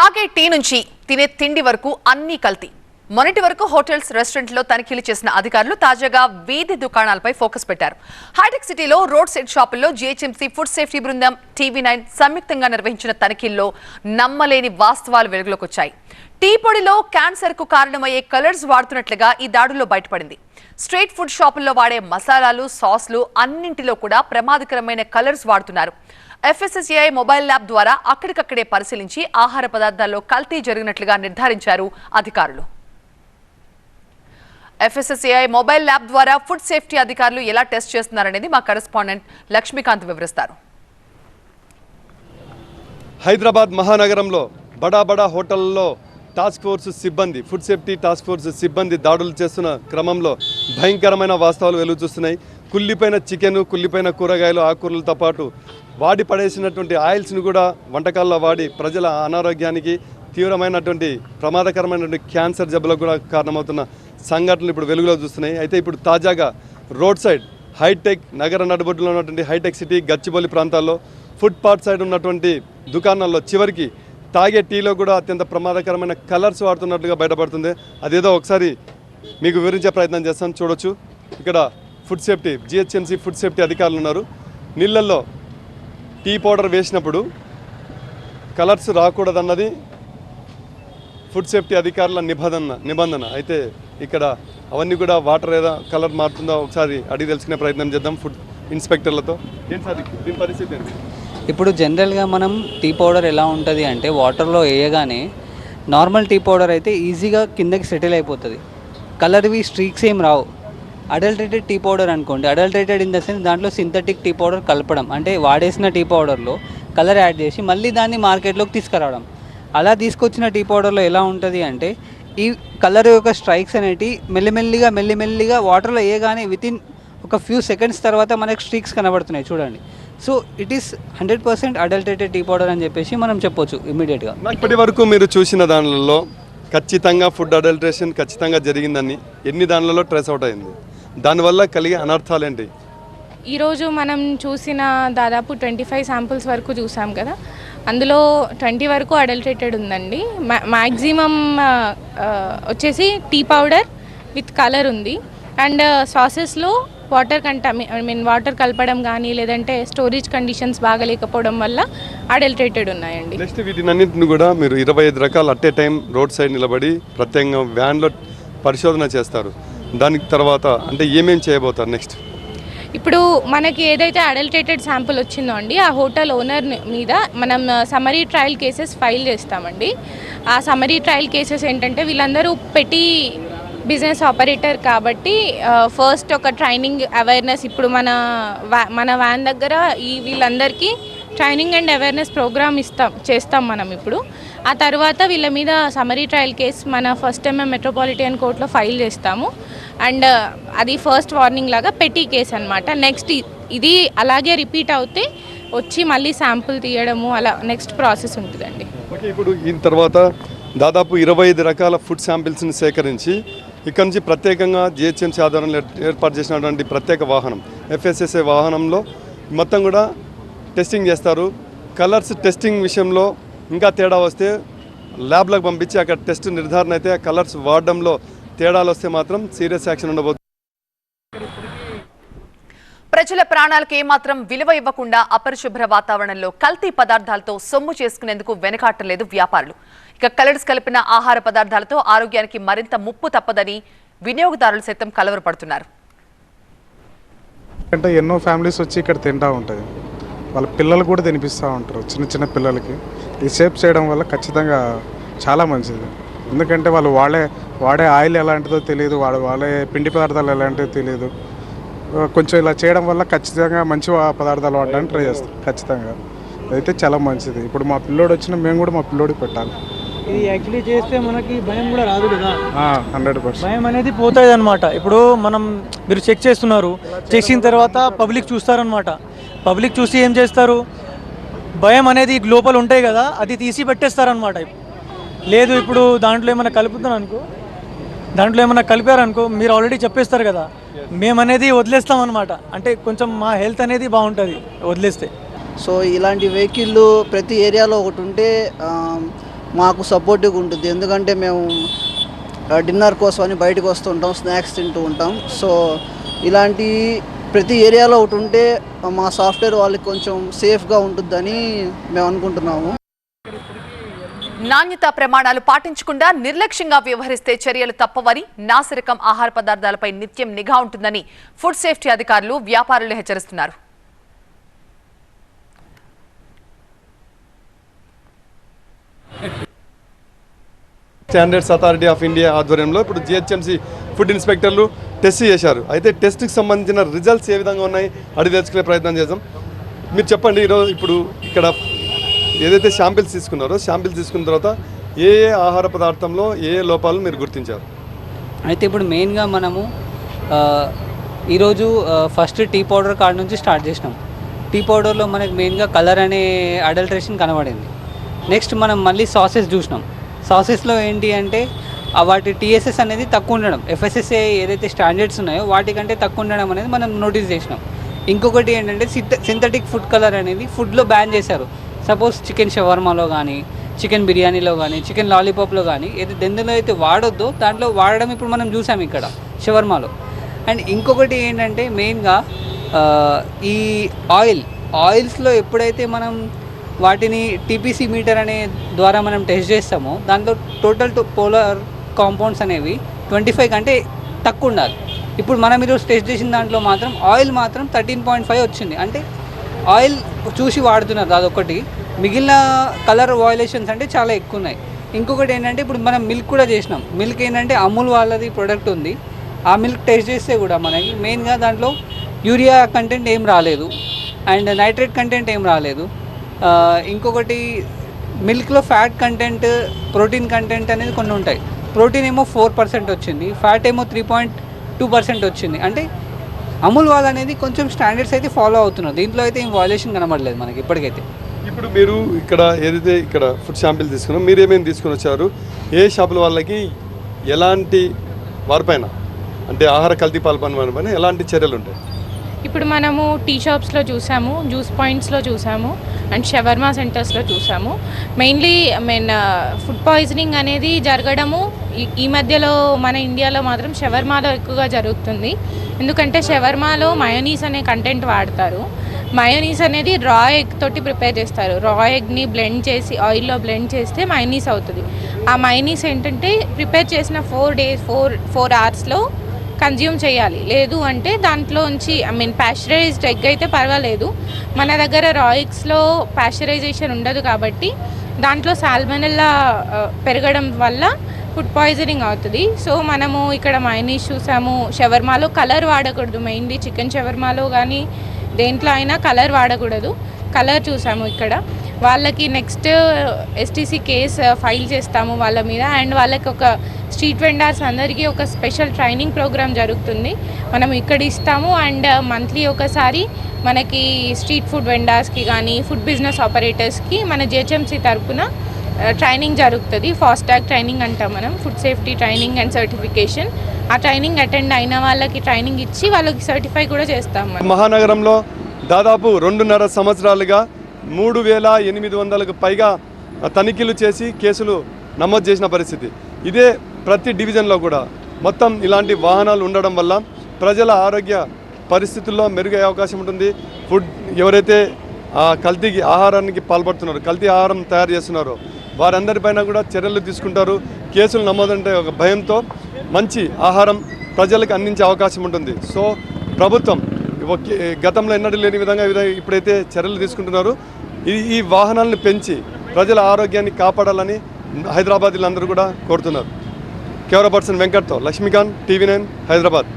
తాగే టీ నుంచి తినే తిండి వరకు అన్నీ కల్తీ. మొన్నటి వరకు హోటల్స్ రెస్టారెంట్లో తనిఖీలు చేసిన అధికారులు తాజాగా వీధి దుకాణాలపై ఫోకస్ పెట్టారు. హైటెక్ సిటీలో రోడ్ సైడ్ షాపుల్లో జీహెచ్ఎంసీ ఫుడ్ సేఫ్టీ బృందం టీవీ నైన్ సంయుక్తంగా నిర్వహించిన తనిఖీల్లో నమ్మలేని వాస్తవాలు వెలుగులోకి వచ్చాయి. టీ పొడిలో క్యాన్సర్కు కారణమయ్యే కలర్స్ వాడుతున్నట్లుగా ఈ దాడుల్లో బయటపడింది. స్ట్రీట్ ఫుడ్ షాపుల్లో వాడే మసాలాలు సాస్లు అన్నింటిలో కూడా ప్రమాదకరమైన కలర్స్ వాడుతున్నారు. ఎఫ్ఎస్ఎస్ఏఐ మొబైల్ ల్యాబ్ ద్వారా అక్కడికక్కడే పరిశీలించి ఆహార పదార్థాల్లో కల్తీ జరిగినట్లుగా నిర్ధారించారు అధికారులు. ఎఫ్ఎస్ఎస్ఏఐ మొబైల్ ల్యాబ్ ద్వారా ఫుడ్ సేఫ్టీ అధికారులు ఎలా టెస్ట్ చేస్తున్నారనేది మా కరెస్పాండెంట్ లక్ష్మీకాంత్ వివరిస్తారు. హైదరాబాద్ మహానగరంలో బడా బడా హోటల్లో టాస్క్ ఫోర్స్ సిబ్బంది ఫుడ్ సేఫ్టీ టాస్క్ ఫోర్స్ సిబ్బంది దాడులు చేస్తున్న క్రమంలో భయంకరమైన వాస్తవాలు వెలుగు చూస్తున్నాయి కుళ్ళిపోయిన చికెన్ కుళ్ళిపోయిన కూరగాయలు ఆకుకూరలతో పాటు వాడి పడేసినటువంటి ఆయిల్స్ని కూడా వంటకాల్లో వాడి ప్రజల అనారోగ్యానికి తీవ్రమైనటువంటి ప్రమాదకరమైనటువంటి క్యాన్సర్ జబ్బులకు కూడా కారణమవుతున్న సంఘటనలు ఇప్పుడు వెలుగులో చూస్తున్నాయి. అయితే ఇప్పుడు తాజాగా రోడ్ సైడ్ హైటెక్ నగర నడుబొడ్డులో ఉన్నటువంటి హైటెక్ సిటీ గచ్చిబౌలి ప్రాంతాల్లో ఫుట్పాత్ సైడ్ ఉన్నటువంటి దుకాణాల్లో చివరికి తాగే టీలో కూడా అత్యంత ప్రమాదకరమైన కలర్స్ వాడుతున్నట్లుగా బయటపడుతుంది. అదేదో ఒకసారి మీకు వివరించే ప్రయత్నం చేస్తాను చూడొచ్చు. ఇక్కడ food safety GHMC food safety అధికారులు ఉన్నారు. నీళ్ళల్లో టీ పౌడర్ వేసినప్పుడు కలర్స్ రాకూడదన్నది ఫుడ్ సేఫ్టీ అధికారుల నిబంధన నిబంధన. అయితే ఇక్కడ అవన్నీ కూడా వాటర్ ఏదో కలర్ మారుతుందో ఒకసారి అడిగి తెలుసుకునే ప్రయత్నం చేద్దాం ఫుడ్ ఇన్స్పెక్టర్లతో. ఏంటి సార్ దీని పరిస్థితి ఏంటి? ఇప్పుడు జనరల్గా మనం టీ పౌడర్ ఎలా ఉంటుంది అంటే వాటర్లో వేయగానే నార్మల్ టీ పౌడర్ అయితే ఈజీగా కిందకి సెటిల్ అయిపోతుంది. కలర్వి స్ట్రీక్స్ ఏం రావు. అడల్టరేటెడ్ టీ పౌడర్ అనుకోండి అడల్టరేటెడ్ ఇన్ ద సెన్స్ దాంట్లో సింథటిక్ టీ పౌడర్ కలపడం అంటే వాడేసిన టీ పౌడర్లో కలర్ యాడ్ చేసి మళ్ళీ దాన్ని మార్కెట్లోకి తీసుకురావడం. అలా తీసుకొచ్చిన టీ పౌడర్లో ఎలా ఉంటుంది అంటే ఈ కలర్ యొక్క స్ట్రైక్స్ అనేటివి మెల్లిమెల్లిగా మెల్లిమెల్లిగా వాటర్లో వేయగానే వితిన్ ఒక ఫ్యూ సెకండ్స్ తర్వాత మనకు స్ట్రీక్స్ కనబడుతున్నాయి. చూడండి. So it is hundred percent adulterated tea powder అని చెప్పేసి మనం చెప్పొచ్చు ఇమీడియట్గా ఇప్పటి వరకు మీరు చూసిన దానిలో ఖచ్చితంగా ఫుడ్ అడల్ట్రేషన్ ఖచ్చితంగా జరిగిందని ఎన్ని దానిలలో ట్రేస్ అవుట్ అయింది? దానివల్ల కలిగే అనర్థాలు ఏంటి? ఈరోజు మనం చూసిన దాదాపు ట్వంటీ ఫైవ్ శాంపుల్స్ వరకు చూసాం కదా. అందులో ట్వంటీ వరకు అడల్టరేటెడ్ ఉందండి. మ్యాక్సిమం వచ్చేసి టీ పౌడర్ విత్ కలర్ ఉంది. అండ్ సాసెస్లో వాటర్ కంటమి ఐ మీన్ వాటర్ కలపడం కానీ లేదంటే స్టోరేజ్ కండిషన్స్ బాగలేకపోవడం వల్ల అడల్టరేటెడ్ ఉన్నాయండి. నెక్స్ట్ వీటినన్నింటిని కూడా మీరు ఇరవై ఐదు రకాలు at a time road side నిలబడి ప్రత్యేకంగా వ్యాన్లో పరిశోధన చేస్తారు. దానికి తర్వాత అంటే ఏమేం చేయబోతారు నెక్స్ట్ ఇప్పుడు మనకి ఏదైతే అడల్టేటెడ్ శాంపుల్ వచ్చిందో అండి ఆ హోటల్ ఓనర్ మీద మనం సమరీ ట్రయల్ కేసెస్ ఫైల్ చేస్తామండి. ఆ సమరీ ట్రయల్ కేసెస్ ఏంటంటే వీళ్ళందరూ పెట్టి బిజినెస్ ఆపరేటర్ కాబట్టి ఫస్ట్ ఒక ట్రైనింగ్ అవేర్నెస్ ఇప్పుడు మన వ్యా- మన వ్యాన్ దగ్గర ఈ వీళ్ళందరికీ ట్రైనింగ్ అండ్ అవేర్నెస్ ప్రోగ్రామ్ ఇస్తాం చేస్తాం మనం ఇప్పుడు. ఆ తర్వాత వీళ్ళ మీద సమరీ ట్రయల్ కేస్ మన ఫస్ట్ టైం మెట్రోపాలిటన్ కోర్టులో ఫైల్ చేస్తాము. అండ్ అది ఫస్ట్ వార్నింగ్ లాగా పెట్టి కేసు అనమాట నెక్స్ట్ ఇది అలాగే రిపీట్ అవుతే వచ్చి మళ్ళీ శాంపుల్ తీయడము అలా నెక్స్ట్ ప్రాసెస్ ఉంటుందండి. ఇప్పుడు ఈ తర్వాత దాదాపు ఇరవై ఐదు రకాల ఫుడ్ శాంపిల్స్ని సేకరించి ఇక్కడ నుంచి ప్రత్యేకంగా జిహెచ్ఎంసీ ఆధారంలో ఏర్పాటు చేసినటువంటి ప్రత్యేక వాహనం ఎఫ్ఎస్ఎస్ఏ వాహనంలో మొత్తం కూడా టెస్టింగ్ చేస్తారు. కలర్స్ టెస్టింగ్ విషయంలో ఇంకా తేడా వస్తే ల్యాబ్లకు పంపించి అక్కడ టెస్ట్ నిర్ధారణ అయితే కలర్స్ వాడడంలో తేడాలు వస్తే మాత్రం సీరియస్ యాక్షన్ ఉండబోతుంది ప్రజల ప్రాణాలకు ఏమాత్రం విలువ ఇవ్వకుండా అపరిశుభ్ర వాతావరణంలో కల్తీ పదార్థాలతో సొమ్ము చేసుకునేందుకు వెనకాటలేదు వ్యాపారులు. ఇక కలర్స్ కలిపిన ఆహార పదార్థాలతో ఆరోగ్యానికి మరింత ముప్పు తప్పదని వినియోగదారులు సైతం కలవరపడుతున్నారు. అంటే ఎన్నో ఫ్యామిలీస్ వచ్చి ఇక్కడ తింటూ ఉంటాయి. వాళ్ళ పిల్లలు కూడా తినిపిస్తూ ఉంటారు చిన్న చిన్న పిల్లలకి. ఈ షేప్ చేయడం వల్ల ఖచ్చితంగా చాలా మంచిది. ఎందుకంటే వాళ్ళు వాడే వాడే ఆయిల్ ఎలాంటిదో తెలియదు వాడు వాడే పిండి పదార్థాలు ఎలాంటిదో తెలియదు కొంచెం ఇలా చేయడం వల్ల ఖచ్చితంగా మంచి పదార్థాలు వాడడానికి ట్రై చేస్తారు ఖచ్చితంగా. అయితే చాలా మంచిది. ఇప్పుడు మా పిల్లోడు వచ్చిన మేము కూడా మా పిల్లోడికి పెట్టాలి. ఇది యాక్చువల్లీ చేస్తే మనకి భయం కూడా రాదు కదా. హండ్రెడ్ పర్సెంట్ భయం అనేది పోతుంది అనమాట ఇప్పుడు మనం మీరు చెక్ చేస్తున్నారు. చేసిన తర్వాత పబ్లిక్ చూస్తారనమాట పబ్లిక్ చూసి ఏం చేస్తారు? భయం అనేది లోపల ఉంటాయి కదా అది తీసి పెట్టేస్తారనమాట లేదు ఇప్పుడు దాంట్లో ఏమైనా కలుపుతున్నాను అనుకో దాంట్లో ఏమైనా కలిపారనుకో మీరు ఆల్రెడీ చెప్పేస్తారు కదా. మేమనేది వదిలేస్తాం అనమాట అంటే కొంచెం మా హెల్త్ అనేది బాగుంటుంది వదిలేస్తే. సో ఇలాంటి వెహికల్లు ప్రతి ఏరియాలో ఒకటి ఉంటే ఆ, మాకు సపోర్టివ్గా ఉంటుంది. ఎందుకంటే మేము డిన్నర్ కోసం అని బయటకు వస్తుంటాం స్నాక్స్ తింటూ ఉంటాం. సో ఇలాంటి ప్రతి ఏరియాలో ఒకటి ఉంటే మా సాఫ్ట్వేర్ వాళ్ళకి కొంచెం సేఫ్గా ఉంటుందని మేము అనుకుంటున్నాము. నాణ్యతా ప్రమాణాలు పాటించకుండా నిర్లక్ష్యంగా వ్యవహరిస్తే చర్యలు తప్పవని నాసిరకం ఆహార పదార్థాలపై నిత్యం నిఘా ఉంటుందని ఫుడ్ సేఫ్టీ అధికారులు వ్యాపారులు హెచ్చరిస్తున్నారు. స్టాండర్డ్స్ అథారిటీ ఆఫ్ ఇండియా ఆధ్వర్యంలో ఇప్పుడు జిహెచ్ఎంసీ ఫుడ్ ఇన్స్పెక్టర్లు టెస్ట్ చేశారు. అయితే టెస్ట్కి సంబంధించిన రిజల్ట్స్ ఏ విధంగా ఉన్నాయి? అడిగి తెచ్చుకునే ప్రయత్నం చేద్దాం. మీరు చెప్పండి ఈరోజు ఇప్పుడు ఇక్కడ ఏదైతే శాంపిల్స్ తీసుకున్నారో శాంపిల్స్ తీసుకున్న తర్వాత ఏ ఏ ఆహార పదార్థంలో ఏ ఏ లోపాలు మీరు గుర్తించారు? అయితే ఇప్పుడు మెయిన్గా మనము ఈరోజు ఫస్ట్ టీ పౌడర్ కాడ నుంచి స్టార్ట్ చేసినాం. టీ పౌడర్లో మనకి మెయిన్గా కలర్ అనే అడల్ట్రేషన్ కనబడింది. నెక్స్ట్ మనం మళ్ళీ సాసెస్ చూసినాం. సాసెస్లో ఏంటి అంటే వాటి టీఎస్ఎస్ అనేది తక్కువ ఉండడం. ఎఫ్ఎస్ఎస్ఏ ఏదైతే స్టాండర్డ్స్ ఉన్నాయో వాటికంటే తక్కువ ఉండడం అనేది మనం నోటీస్ చేసినాం. ఇంకొకటి ఏంటంటే సింథటిక్ ఫుడ్ కలర్ అనేది ఫుడ్లో బ్యాన్ చేశారు. సపోజ్ చికెన్ షవర్మాలో కానీ చికెన్ బిర్యానీలో కానీ చికెన్ లాలీపాప్లో కానీ ఏది ఎందులో అయితే వాడొద్దో దాంట్లో వాడడం ఇప్పుడు మనం చూసాం ఇక్కడ షవర్మాలో. అండ్ ఇంకొకటి ఏంటంటే మెయిన్గా ఈ ఆయిల్ ఆయిల్స్లో ఎప్పుడైతే మనం వాటిని టీపీసీ మీటర్ అనే ద్వారా మనం టెస్ట్ చేస్తాము. దాంట్లో టోటల్ పోలార్ కాంపౌండ్స్ అనేవి ట్వంటీ ఫైవ్ కంటే తక్కువ ఉండాలి. ఇప్పుడు మనం ఈరోజు టెస్ట్ చేసిన దాంట్లో మాత్రం ఆయిల్ మాత్రం థర్టీన్ పాయింట్ ఫైవ్ వచ్చింది. అంటే ఆయిల్ చూసి వాడుతున్నారు అదొకటి మిగిలిన కలర్ వాయిలేషన్స్ అంటే చాలా ఎక్కువ ఉన్నాయి ఇంకొకటి ఏంటంటే ఇప్పుడు మనం మిల్క్ కూడా చేసినాం. మిల్క్ ఏంటంటే అమూల్ వాళ్ళది ప్రొడక్ట్ ఉంది. ఆ మిల్క్ టెస్ట్ చేస్తే కూడా మనకి మెయిన్గా దాంట్లో యూరియా కంటెంట్ ఏం రాలేదు. అండ్ నైట్రేట్ కంటెంట్ ఏం రాలేదు. ఇంకొకటి మిల్క్లో ఫ్యాట్ కంటెంట్ ప్రోటీన్ కంటెంట్ అనేది కొన్ని ఉంటాయి. ప్రోటీన్ ఏమో ఫోర్ పర్సెంట్ వచ్చింది ఫ్యాట్ ఏమో త్రీ పాయింట్ టూ పర్సెంట్ వచ్చింది. అంటే అమూల్ వాళ్ళు అనేది కొంచెం స్టాండర్డ్స్ అయితే ఫాలో అవుతున్నారు. దీంట్లో అయితే ఏం వాల్యుయేషన్ కనబడలేదు మనకి ఇప్పటికైతే. ఇప్పుడు మీరు ఇక్కడ ఏదైతే ఇక్కడ ఫుడ్ శాంపిల్ తీసుకున్నారో మీరు ఏమేమి తీసుకుని వచ్చారు? ఏ షాపుల వాళ్ళకి ఎలాంటి వారిపైన అంటే ఆహార కల్తీ పాల్పన వారిపైన ఎలాంటి చర్యలు ఉంటాయి? ఇప్పుడు మనము టీ షాప్స్లో చూసాము జ్యూస్ పాయింట్స్లో చూసాము అండ్ షవర్మా సెంటర్స్లో చూసాము. Mainly I mean food poisoning అనేది జరగడము ఈ- మధ్యలో మన ఇండియాలో మాత్రం షవర్మాలో ఎక్కువగా జరుగుతుంది. ఎందుకంటే షవర్మాలో మయోనీస్ అనే కంటెంట్ వాడతారు. మయోనీస్ అనేది రా ఎగ్ తోటి ప్రిపేర్ చేస్తారు. రా ఎగ్ని బ్లెండ్ చేసి ఆయిల్లో బ్లెండ్ చేస్తే మయోనీస్ అవుతుంది. ఆ మయోనీస్ ఏంటంటే ప్రిపేర్ చేసిన ఫోర్ డేస్ ఫోర్ ఫోర్ అవర్స్లో కన్జ్యూమ్ చేయాలి. లేదు అంటే దాంట్లోంచి ఐ మీన్ ప్యాస్చరైజ్డ్ ఎగ్ అయితే పర్వాలేదు. మన దగ్గర రాయిక్స్లో ప్యాస్చరైజేషన్ ఉండదు కాబట్టి దాంట్లో సాల్మనల్లా uh, పెరగడం వల్ల ఫుడ్ పాయిజనింగ్ అవుతుంది. సో మనము ఇక్కడ మైనీస్ చూసాము. షవర్మాలో కలర్ వాడకూడదు. మెయిన్లీ చికెన్ షవర్మాలో కానీ దేంట్లో అయినా కలర్ వాడకూడదు. కలర్ చూసాము ఇక్కడ. వాళ్ళకి నెక్స్ట్ ఎస్టీసీ కేస్ ఫైల్ చేస్తాము వాళ్ళ మీద. అండ్ వాళ్ళకి ఒక స్ట్రీట్ వెండర్స్ అందరికీ ఒక స్పెషల్ ట్రైనింగ్ ప్రోగ్రామ్ జరుగుతుంది. మనం ఇక్కడ ఇస్తాము. అండ్ మంత్లీ ఒకసారి మనకి స్ట్రీట్ ఫుడ్ వెండర్స్కి కానీ ఫుడ్ బిజినెస్ ఆపరేటర్స్కి మన జిహెచ్ఎంసీ తరఫున ట్రైనింగ్ జరుగుతుంది. ఫాస్ట్ ట్యాగ్ ట్రైనింగ్ అంటాం మనం. Food safety training and certification ఆ ట్రైనింగ్ అటెండ్ అయిన వాళ్ళకి ట్రైనింగ్ ఇచ్చి వాళ్ళకి సర్టిఫై కూడా చేస్తాం మనం. మహానగరంలో దాదాపు రెండున్నర సంవత్సరాలుగా మూడు వేల ఎనిమిది వందలకు పైగా తనిఖీలు చేసి కేసులు నమోదు చేసిన పరిస్థితి. ఇదే ప్రతి డివిజన్లో కూడా. మొత్తం ఇలాంటి వాహనాలు ఉండడం వల్ల ప్రజల ఆరోగ్య పరిస్థితుల్లో మెరుగయ్యే అవకాశం ఉంటుంది. ఫుడ్ ఎవరైతే ఆ కల్తీకి ఆహారానికి పాల్పడుతున్నారో కల్తీ ఆహారం తయారు చేస్తున్నారో వారందరిపైన కూడా చర్యలు తీసుకుంటారు. కేసులు నమోదంటే ఒక భయంతో మంచి ఆహారం ప్రజలకు అందించే అవకాశం ఉంటుంది. సో ప్రభుత్వం గతంలో ఎన్నడూ లేని విధంగా ఇప్పుడైతే చర్యలు తీసుకుంటున్నారు. ఈ ఈ వాహనాలను పెంచి ప్రజల ఆరోగ్యాన్ని కాపాడాలని హైదరాబాదీలందరూ కూడా కోరుతున్నారు. కెమెరా పర్సన్ వెంకట్తో లక్ష్మీకాంత్ టీవీ నైన్ హైదరాబాద్.